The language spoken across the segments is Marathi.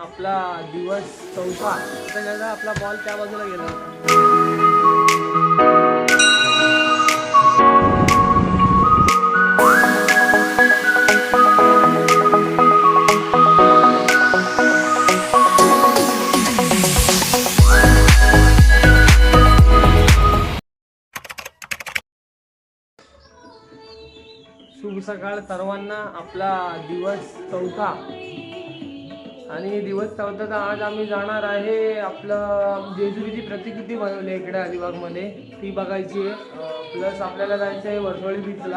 आपला दिवस चौथा. त्याच्यानंतर आपला बॉल त्या बाजूला गेला होता. शुभ सकाळ सर्वांना. आपला दिवस चौथा. आणि दिवस चौथा तर आज आम्ही जाणार आहे आपलं जेजुरीची प्रतिकृती बनवली आहे इकडे अलिबागमध्ये? ती बघायची आहे. प्लस आपल्याला जायचं आहे वर्सोळी बीचला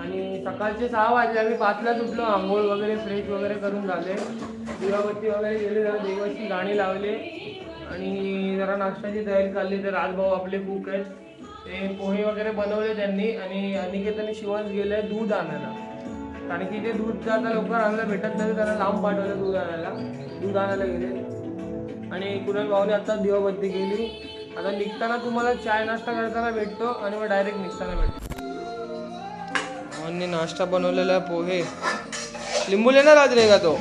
आणि सकाळचे सहा वाजले आम्ही पाचलाच उठलो आंघोळ वगैरे फ्रेश वगैरे करून झाले. दिवाबत्ती वगैरे गेले जरा देवाची गाणी लावले. आणि जरा नाश्त्याची तयारी चालली तर राजभाऊ आपले कुक आहेत. ते पोहे वगैरे बनवले त्यांनी. आणि अनिकेत आणि शिवाज गेले दूध आणायला. कारण की ते दूध जर आता लवकर आणायला भेटत नाही त्याला लांब पाठवलं दूध आणायला. दूध आणायला गेले. आणि कुणाल भाऊने आता दिवाबत्ती केली. आता निघताना तुम्हाला चाय नाश्ता करताना भेटतो आणि मग डायरेक्ट निघताना भेटतो. आणि नाश्ता बनवलेला पोहे. लिंबू लेणार आज रे का तो?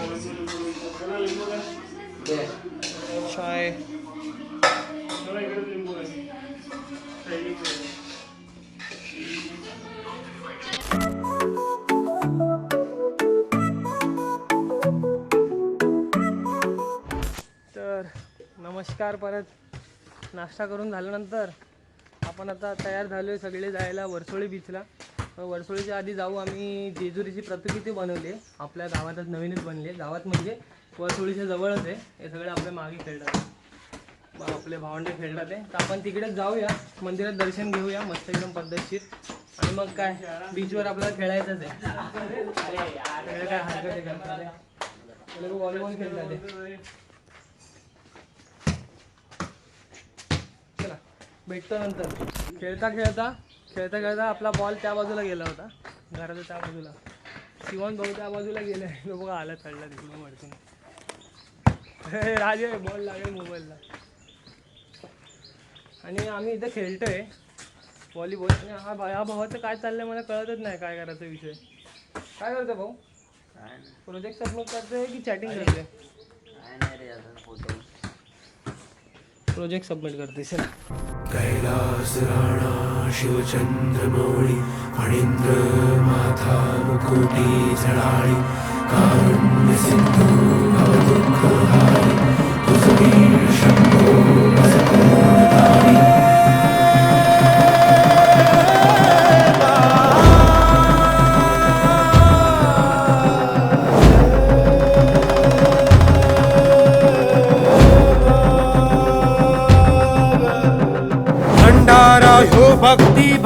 चाय. तर नमस्कार परत नाश्ता करून झाल्यानंतर आपण आता तयार झालो आहे सगळे जायला वर्सोळी बीचला तर वर्सोळीच्या आधी जाऊ आम्ही जेजुरीची प्रतिकृती बनवली आहे. आपल्या गावातच नवीनच बनली आहे. गावात म्हणजे वर्सोळीच्या जवळच आहे. हे सगळे आपल्या मागे खेळतात. मग आपले भावंडे खेळतात आहे तर आपण तिकडेच जाऊया. मंदिरात दर्शन घेऊया. मस्त एकदम पद्धतशीर. आणि मग काय? बीचवर आपल्याला खेळायचंच आहे. काय हरकत आहे करतात खेळतात आहे. चला भेटतो नंतर खेळता खेळता खेळता खेळता आपला बॉल त्या बाजूला गेला होता. घराच्या त्या बाजूला. शिवण भाऊ त्या बाजूला गेले तो बघा आला चढला तिकडे मडकून राजे बॉल लागेल मोबाईलला आणि आम्ही इथं खेळतोय. व्हॉलीबॉल आणि हा भा ह्या भावाचं काय चाललंय मला कळतच नाही काय करायचा विषय. काय करतो भाऊ? प्रोजेक्ट सबमिट करतोय की चॅटिंग करतोय? प्रोजेक्ट सबमिट करते सर कैलासराणा शिवचन्द्रमौळि फणीन्द्र कैलास राणा शिवचन्द्रमौली फणीन्द्रमाकुटि सणाळिसिन्धुख ह्यो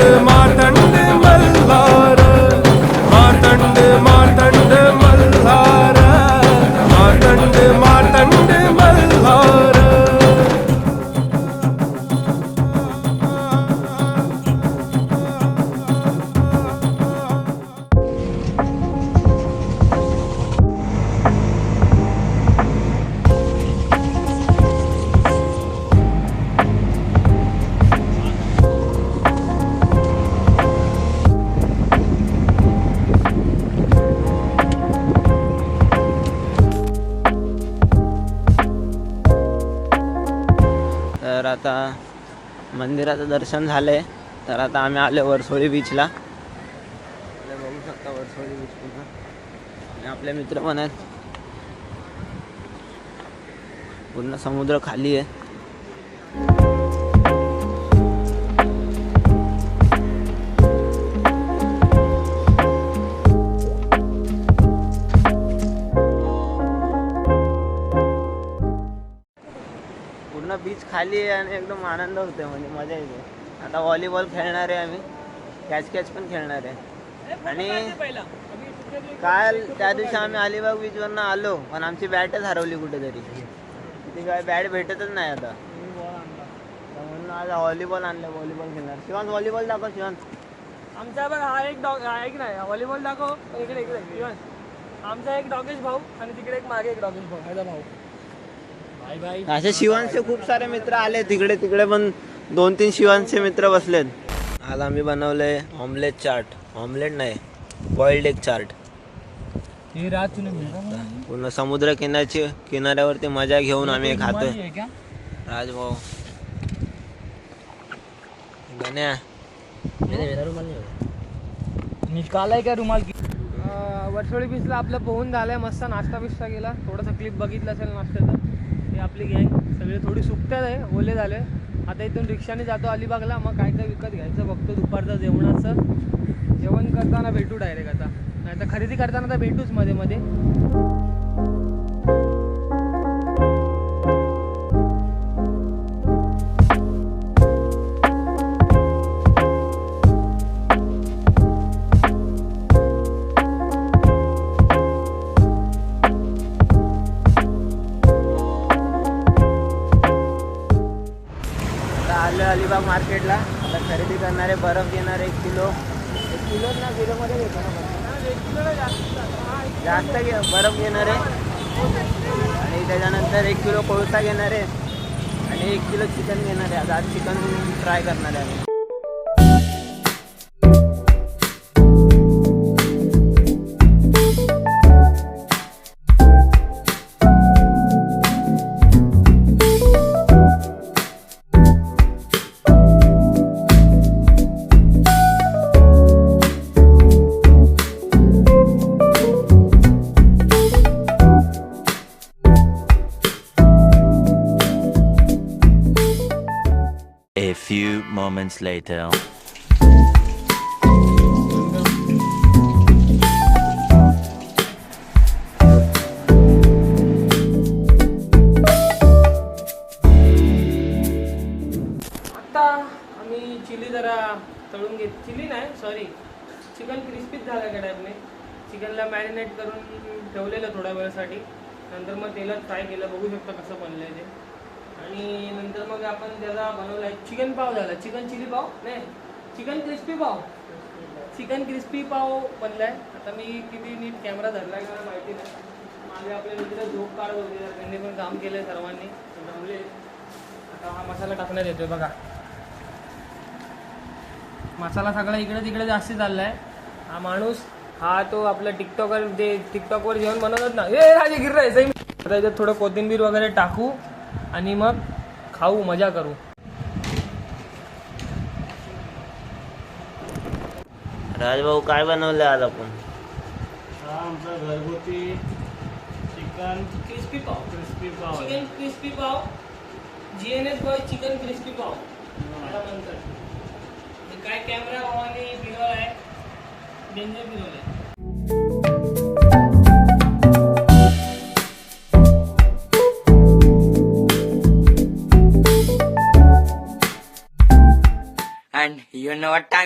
adım आता मंदिराचं दर्शन झालंय. तर आता आम्ही आलो वरसोळी बीचला बघू शकता वरसोळी बीच पूर्ण आणि आपले मित्र पण आहेत. पूर्ण समुद्र खाली आहे. खाली आणि एकदम आनंद होतोय म्हणजे मजा येते. आता व्हॉलीबॉल खेळणार आहे आम्ही. कॅच कॅच पण खेळणार आहे. आणि काल त्या दिवशी आम्ही अलिबाग बीचवरनं आलो पण आमची बॅटच हरवली कुठेतरी. कधी काय बॅट भेटतच नाही आता. म्हणून आज व्हॉलीबॉल आणलं व्हॉलीबॉल खेळणार. शिवांत व्हॉलीबॉल दाखव शिवांत आमचा बघ हा एक डॉग हा एक नाही व्हॉलीबॉल दाखव इकडे इकडे इवन आमचा एक डॉगेश भाऊ आणि तिकडे एक मागे एक डॉगेश भाऊ माझा भाऊ. असे शिवांचे खूप सारे मित्र आले तिकडे तिकडे पण दोन तीन शिवांचे मित्र बसलेत. आज आम्ही बनवलंय ऑमलेट चाट ऑमलेट नाही बॉइल्ड एग चाट हे रात तुला पूर्ण समुद्र किनारची किनाऱ्यावरती मजा घेऊन आम्ही हे खातोय. राजभाऊ. गण्या. निकालाय का रुमाल? वर्षोळी बीचला आपलं पोहून झालंय मस्त नाश्ता बिस्टा गेला थोडंसं क्लिप बघितलं असेल नाश्त्याचं. आपली गँग. सगळे थोडी सुकतात आहे. ओले झाले. आता इथून रिक्षाने जातो अलिबागला. मग काय काय विकत घ्यायचं बघतो दुपारचं जेवणाचं. जेवण करताना भेटू डायरेक्ट आता. नाही तर खरेदी करताना तर भेटूच मध्ये मध्ये. अलिबाग मार्केटला. आता खरेदी करणारे बर्फ घेणारे एक किलो. एक किलो ना किलोमध्ये घेतो ना जास्त घे बर्फ घेणारे. आणि त्याच्यानंतर एक किलो कोळसा घेणारे. आणि एक किलो चिकन घेणारे. आहे आज चिकन ट्राय करणार आहे moments later. आता आम्ही चिली जरा तळून घेत चिली नाही सॉरी चिकन क्रिस्पीच झालं एका टाईपने चिकनला मॅरिनेट करून ठेवलेलं थोड्या वेळासाठी. नंतर मग तेलात फ्राय केलं. बघू शकता कसं बनलं आहे ते. आणि नंतर मग आपण त्याचा बनवला आहे चिकन पाव झाला. Chicken chilli pav? नाही. Chicken crispy pav. Chicken crispy pav बनलाय आता मी किती नीट कॅमेरा धरलाय का माहिती नाही. मागे आपले मित्र झोप काढत होते. त्यांनी पण काम केलंय सर्वांनी. जमले आता हा मसाला टाकण्यात येतोय बघा. मसाला सगळा इकडे तिकडे जास्त चाललाय. हा माणूस हा तो आपला टिकटॉकर जे टिकटॉकवर जेवण बनवतात ना. हे हा जे गिर आता याच्यात थोडं कोथिंबीर वगैरे टाकू. आणि मग खाऊ मजा करू. राजभाऊ काय बनवलं आज आपण? हा आमचा घरगुती चिकन. क्रिस्पी पाव. क्रिस्पी पाव. आहे. Chicken crispy pav. G N S boy chicken crispy pav. त्याला म्हणतात काय कॅमेरा भावाने आहे डेंजर फिरवलाय.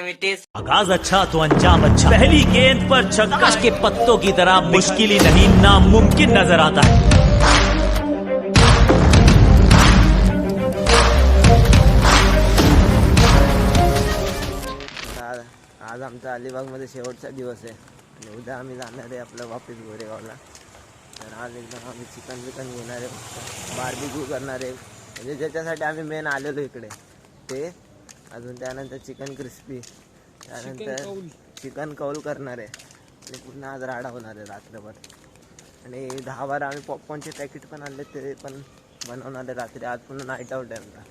आगाज अच्छा तो अंजाम अच्छा। पहली गेंद पर छक्का। के पत्तों की तरह मुश्किल ही नहीं नामुमकिन नजर आता है। आज आज आमचा अलिबागमध्ये शेवटचा दिवस आहे. आणि उद्या आम्ही जाणार आहे आपलं वापस गोरेगावला. तर आज एकदम आम्ही चिकन बिकन घेणार आहे. बार्बिक्यू करणार आहे. म्हणजे ज्याच्यासाठी आम्ही मेन आलेलो इकडे ते अजून त्यानंतर चिकन क्रिस्पी त्यानंतर. चिकन कौल करणार आहे. आणि पुन्हा आज राडा होणार आहे रात्रभर. आणि दहा बारा आम्ही पॉपकॉर्नचे पॅकेट पण आणले ते पण बनवणार आहे रात्री. आज पुन्हा नाईट आउट आहे आमचा.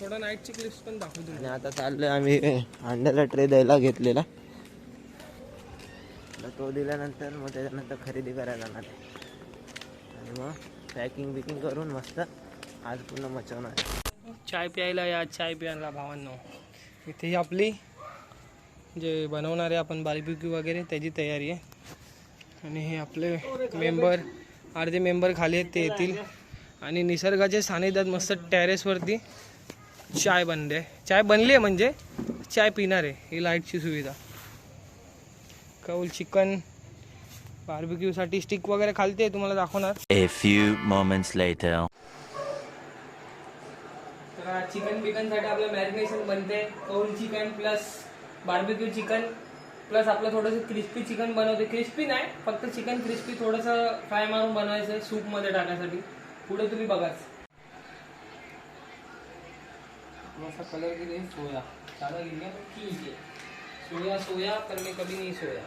थोडं नाईटची क्लिप्स पण दाखवतो. आणि आता चाललोय आम्ही अंड्याला ट्रे द्यायला घेतलेला. तर तो दिल्यानंतर मग त्याच्यानंतर खरेदी करायला जाणार आहे. आणि मग पॅकिंग बिकिंग करून मस्त आज पूर्ण मचवणार आहे. चाय प्यायला या चाय प्यायला भावांनो. इथे ही आपली जे बनवणारे आपण बार्बिक्यू वगैरे त्याची तयारी आहे. आणि हे आपले मेंबर अर्धे मेंबर खाली आहेत ते येतील. आणि निसर्गाच्या सानिध्यात मस्त टेरेसवरती चाय बनले. चाय बनली आहे म्हणजे चाय पिणार आहे ही लाईटची सुविधा. कौल चिकन बार्बिक्यूसाठी स्टिक वगैरे खालते तुम्हाला दाखवणार A few moments later. आता चिकन बिकनसाठी आपलं मॅरिनेशन बनते कौल chicken plus barbecue chicken plus आपलं थोडंसं क्रिस्पी चिकन बनवते क्रिस्पी नाही फक्त चिकन क्रिस्पी थोडंसं फ्राय मारून बनवायचं सूपमध्ये टाकण्यासाठी पुढे तुम्ही बघाच. मस्त कलर किती सोया. साधा घेऊया ठीक आहे. सोया सोया तर मी कधी नाही सोया.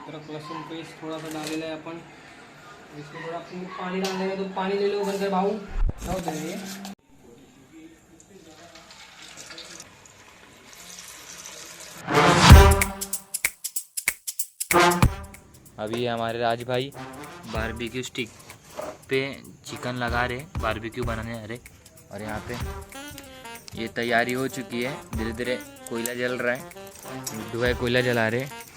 अदरक लसूण पेस्ट थोडासा डालेला आहे आपण. इसमें थोड़ा पानी डाल देंगे तो पानी ले लो बंदर भाऊ. अभी हमारे राज भाई बारबेक्यू स्टिक पे चिकन लगा रहे बारबेक्यू बनाने आ रहे। और यहाँ पे ये तैयारी हो चुकी है धीरे धीरे कोयला जल रहा है। गुड्डू कोयला जला रहे।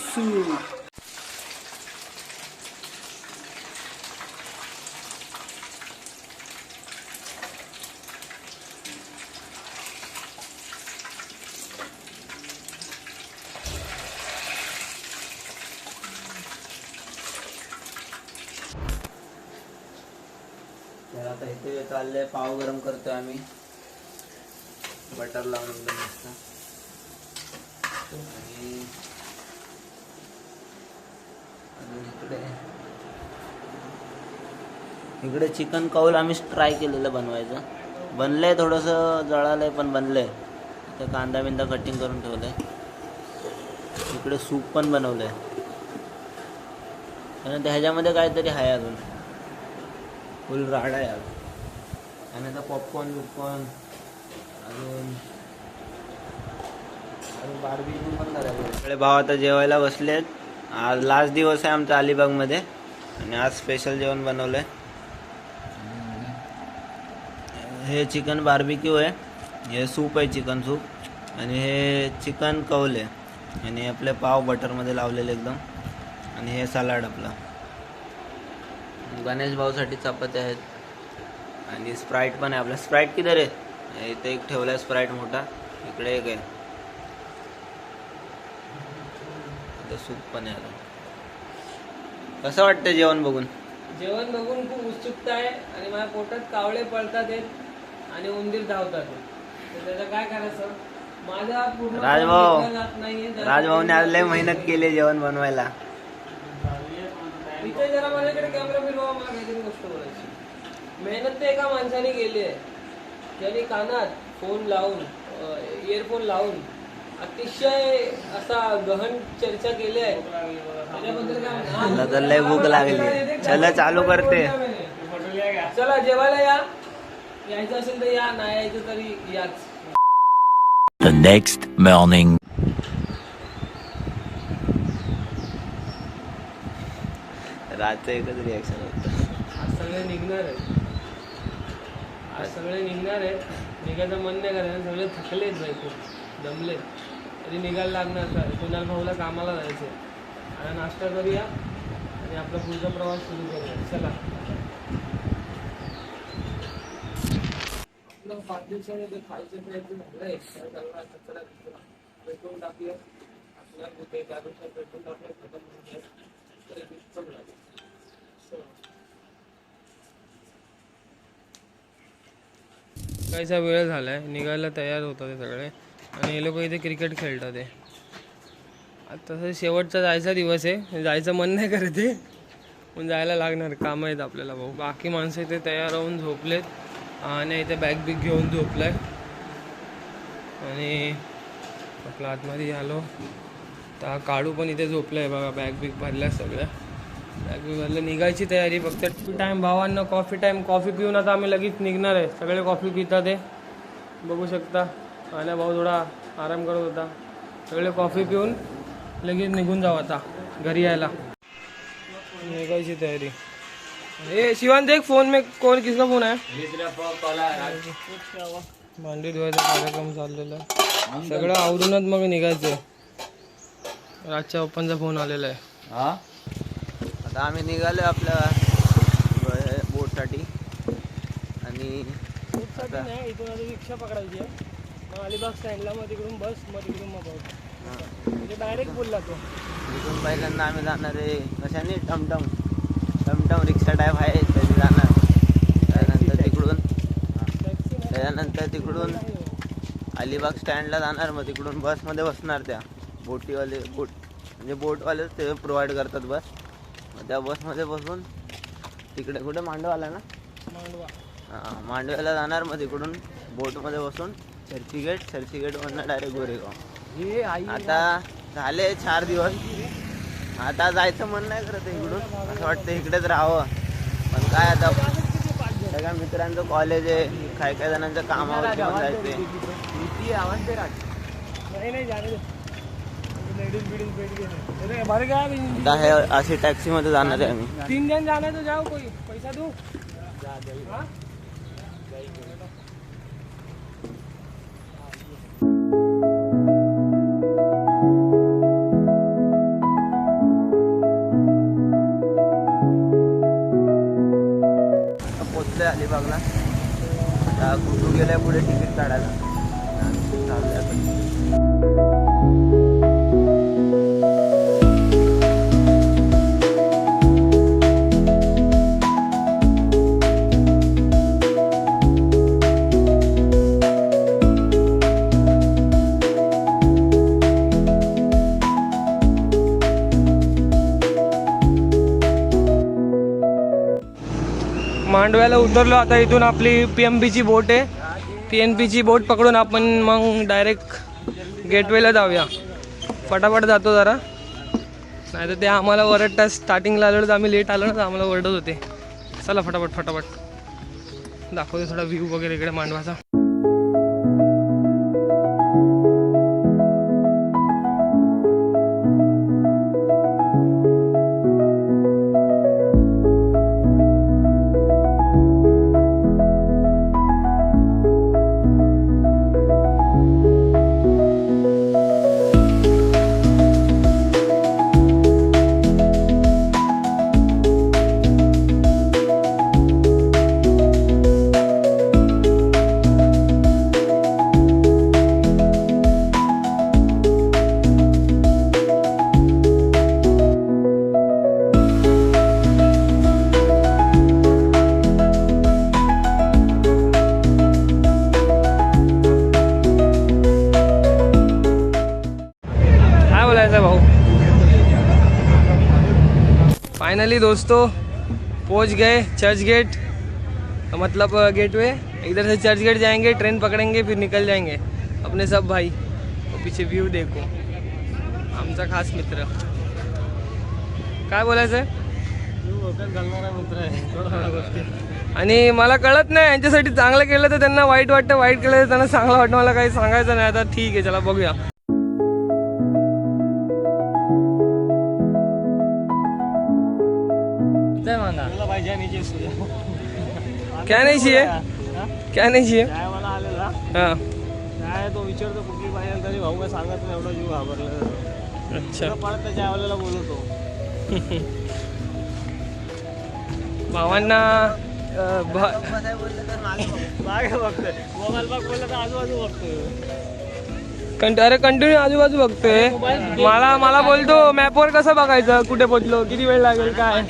चिकन तर आता इथे चाललंय पाव गरम करतोय आम्ही. बटर लावून एकदम मस्त आणि अजून इकडे इकडे चिकन कौल आम्ही ट्राय केलेलं बनवायचं. बनलंय थोडंसं जळालंय पण बनलंय. तर कांदा बिंदा कटिंग करून ठेवलंय. इकडे सूप पण बनवलंय. आणि ह्याच्यामध्ये काहीतरी आहे अजून. फुल राड आहे अजून. आणि आता पॉपकॉर्न बिपकॉर्न अजून अजून बार्बीक्यू पण करायचं. सगळे भाव आता जेवायला बसलेत. आज लास्ट दिवस आहे आमचा अलिबागमध्ये. आणि आज स्पेशल जेवण बनवलं आहे हे चिकन बार्बिक्यू आहे. हे सूप आहे चिकन सूप. आणि हे चिकन कौल आहे. आणि आपले पाव बटरमध्ये लावलेले एकदम. आणि हे सलाड आपलं. गणेश भाऊसाठी चपात्या आहेत. आणि स्प्राईट पण आहे आपला. स्प्राईट किती रे इथे एक ठेवला आहे स्प्राईट मोठा. इकडे एक आहे. सूप पण आहे आता. कसं वाटतं जेवण बघून? जेवण बघून खूप उत्सुकता आहे. आणि माझ्या पोटात कावळे पळतात आहेत. आणि उंदीर धावतात. तर त्याचं काय करायचं माझा पूर्ण राजभाऊ. जात नाहीये. जरा राजभाऊने आज लय मेहनत केली जेवण बनवायला इथे जरा माझ्याकडे कॅमेरा फिरवा मला काहीतरी गोष्ट बोलायची मेहनत तर एका माणसाने केली आहे त्याने कानात फोन लावून इयरफोन लावून अतिशय असा गहन चर्चा केली आहे त्याच्याबद्दल काय म्हणणार? मला तर लय भूक लागली चला चालू करते चला जेवायला या यायचं असेल तर या नाही यायचं तरी याच. The next morning. रातचं एकच रिॲक्शन होतं. आज सगळे निघणार आहेत. आज सगळे निघणार आहेत. निघायचं मन नाही करायचं सगळे थकलेत बाई खूप. दमले तरी निघायला लागणार सर कुणाल भाऊला कामाला जायचं आणि नाश्ता करूया आणि आपला पुढचा प्रवास सुरू करूया. चला. आपलं पाच दिवसाने ते खायचे प्यायचे झालाय काय करणार? कचरा कचरा. पेट्रोल टाकलं आपल्या कुठे त्यापेक्षा पेट्रोल टाकलं खतम होऊन जाईल. तरी ते चांगलं आहे. चला. काहीसा वेळ झालाय निघायला तयार होतात ते सगळे आणि हे लोक इथे क्रिकेट खेळतात ते तसं शेवटचा जायचा दिवस आहे जायचं मन नाही करते पण जायला लागणार कामं आहेत आपल्याला भाऊ बाकी माणसं इथे तयार होऊन झोपलेत आणि इथे बॅग बिग घेऊन झोपलं आहे आणि आपला आतमध्ये आलो. तर काढू पण इथे झोपलं आहे बघा बॅग बिग भरल्या सगळ्या बॅग बिग भरलं निघायची तयारी फक्त. टाईम भावांना कॉफी टाईम कॉफी पिऊन आता आम्ही लगेच निघणार आहे. सगळे कॉफी पितात ते बघू शकता. आणि भाऊ थोडा आराम करत होता. सगळे कॉफी पिऊन लगेच निघून जाऊ आता. घरी यायला. निघायची तयारी. ए शिवान देख फोन में कौन किसका फोन आहे भांडी धुवायचा कार्यक्रम चाललेला आहे सगळं आवरूनच मग निघायचं राजच्या पप्पांचा फोन आलेला आहे. आता आम्ही निघालो आपल्या बोटसाठी. आणि साठी नाही इथून आधी रिक्षा पकडायची आहे. मग अलिबाग स्टँडला मग तिकडून बस मग तिकडून मग boat. म्हणजे डायरेक्ट बोलला तो. इथून पहिल्यांदा आम्ही जाणार आहे कशाने? टमटम. टमटम रिक्षा टाईप आहे त्याची जाणार. त्यानंतर तिकडून त्याच्यानंतर तिकडून अलिबाग स्टँडला जाणार मग तिकडून बसमध्ये बसणार त्या. बोटीवाले बोट म्हणजे बोटवालेच ते प्रोव्हाइड करतात बस मग त्या बसमध्ये बसून तिकडे कुठे? मांडवाला ना? हां मांडव्याला जाणार मग तिकडून बोटमध्ये बसून चर्चीगेट चर्चीगेटमधनं डायरेक्ट गोरेगाव. आता झाले चार दिवस. आता जायचं मन नाही करत इकडून. असं वाटतं इकडेच राहावं. पण काय आता सगळ्या मित्रांचं कॉलेज आहे. काही काही जणांचं कामावर पण जायचे नाही नाही जाणे लेडीज बिडीज बैठ गए अरे भर गया भी आता हे अशी टॅक्सीमध्ये जाणार आहे आम्ही. तीन जन जाना तो जाओ कोई. पैसा दू. गेलाय पुढे तिकीट काढायला मांडव्याला उतरलो आता इथून आपली पी एम बीची बोट आहे. पी एन पीची बोट पकडून आपण मग डायरेक्ट गेटवेला जाऊया. फटाफट जातो जरा. नाही तर ते आम्हाला ओरडतात स्टार्टिंगला आलो तर आम्ही लेट आलो ना तर आम्हाला ओरडत होते. चला फटाफट फटाफट. दाखवतो थोडा व्ह्यू वगैरे इकडे मांडवाचा. दोस्तों पहुंच गए चर्च गेट मतलब गेटवे इधर से चर्च गेट जाएंगे ट्रेन पकड़ेंगे फिर निकल जाएंगे। अपने सब भाई और पीछे व्यू देखो। आमचा खास मित्र। काय बोलायचं? आहे आणि मला कळत नाही यांच्यासाठी चांगलं केलं तर त्यांना वाईट वाटतं वाईट केलं तर त्यांना चांगलं वाटतं मला काही सांगायचं नाही. आता ठीक आहे चला बघूया. क्या नाही चाहिए? क्या नाही काय मला आलेला. हां। काय तो विचारतो कुठली पाहिजे तरी भाऊ काय सांगत नाही एवढा जीव घाबरला अच्छा. परत त्याच्या आवाला बोलवतो. भावांना मागे बघतोय. मोबाईल बघ बोलला तर आजूबाजू बघतोय. कंट अरे कंटिन्यू आजूबाजू बघतोय. मला मला बोलतो मॅपवर कसं बघायचं? कुठे पोचलो किती वेळ लागेल काय?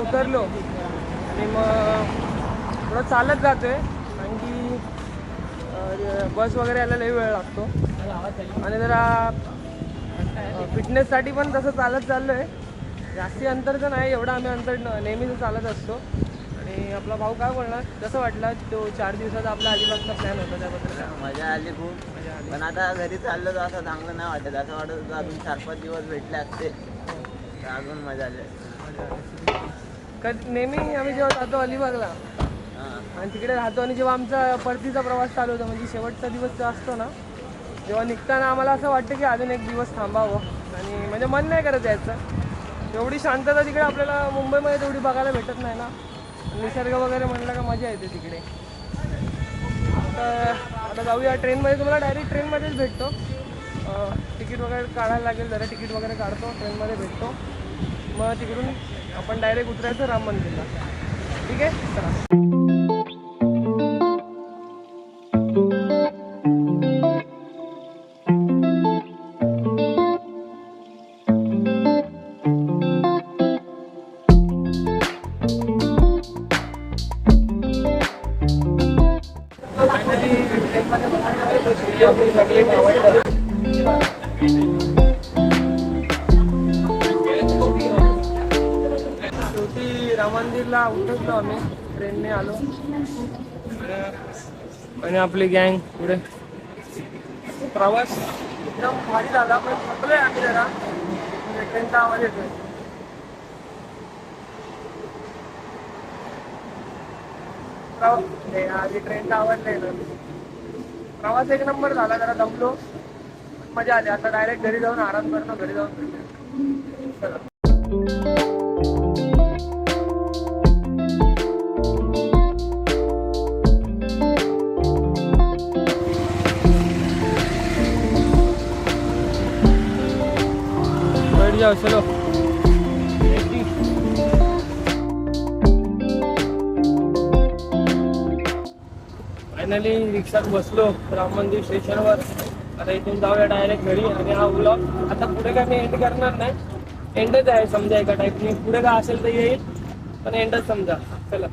उतरलो. आणि मग थोडं चालत जातोय. कारण की बस वगैरे यायला लई वेळ लागतो. आणि जरा फिटनेससाठी पण तसं चालत चाललो आहे जास्ती अंतर तर नाही एवढं आम्ही अंतर नेहमीच चालत असतो. आणि आपला भाऊ काय बोलणार? कसं वाटला? तो चार दिवसाचा आपला अलिबागचा प्लॅन होता त्याबद्दल? मजा आली खूप. पण आता घरी चाललो तर असं चांगलं नाही वाटत. असं वाटत होतं अजून चार पाच दिवस भेटले असते. तर अजून मजा आली. कध नेहमी आम्ही जेव्हा जातो अलिबागला आणि तिकडे राहतो आणि जेव्हा आमचा परतीचा प्रवास चालू होता म्हणजे शेवटचा दिवस जो असतो ना जेव्हा निघताना आम्हाला असं वाटतं की अजून एक दिवस थांबावं. आणि म्हणजे मन नाही करत यायचं. एवढी शांतता तिकडे आपल्याला मुंबईमध्ये तेवढी बघायला भेटत नाही ना. निसर्ग वगैरे म्हणलं का मजा येते तिकडे. तर आता जाऊया ट्रेनमध्ये. तुम्हाला डायरेक्ट ट्रेनमध्येच भेटतो. तिकीट वगैरे काढायला लागेल जरा तिकीट वगैरे काढतो ट्रेनमध्ये भेटतो. मग तिकडून आपण डायरेक्ट उतरायचं राम मंदिरला. ठीक आहे? चला. आणि आपली गँग पुढे. प्रवास एकदम भारी झाला पण थकलोय आम्ही जरा. म्हणजे आवाज येतोय. प्रवास नाही, आधी ट्रेनचा आवाज नाही येणार. प्रवास एक नंबर झाला जरा दमलो. मजा आली. आता डायरेक्ट घरी जाऊन आराम करतो घरी जाऊन. चला. जाओ चलो। फायनली रिक्षात बसलो राम मंदिर स्टेशनवर. आता इथून जाऊया डायरेक्ट घरी. आणि हा ब्लॉग आता पुढे काय मी एंड करणार नाही. एंडच आहे समजा एका टाईपने पुढे काय असेल तर येईल. पण एंडच समजा. चला.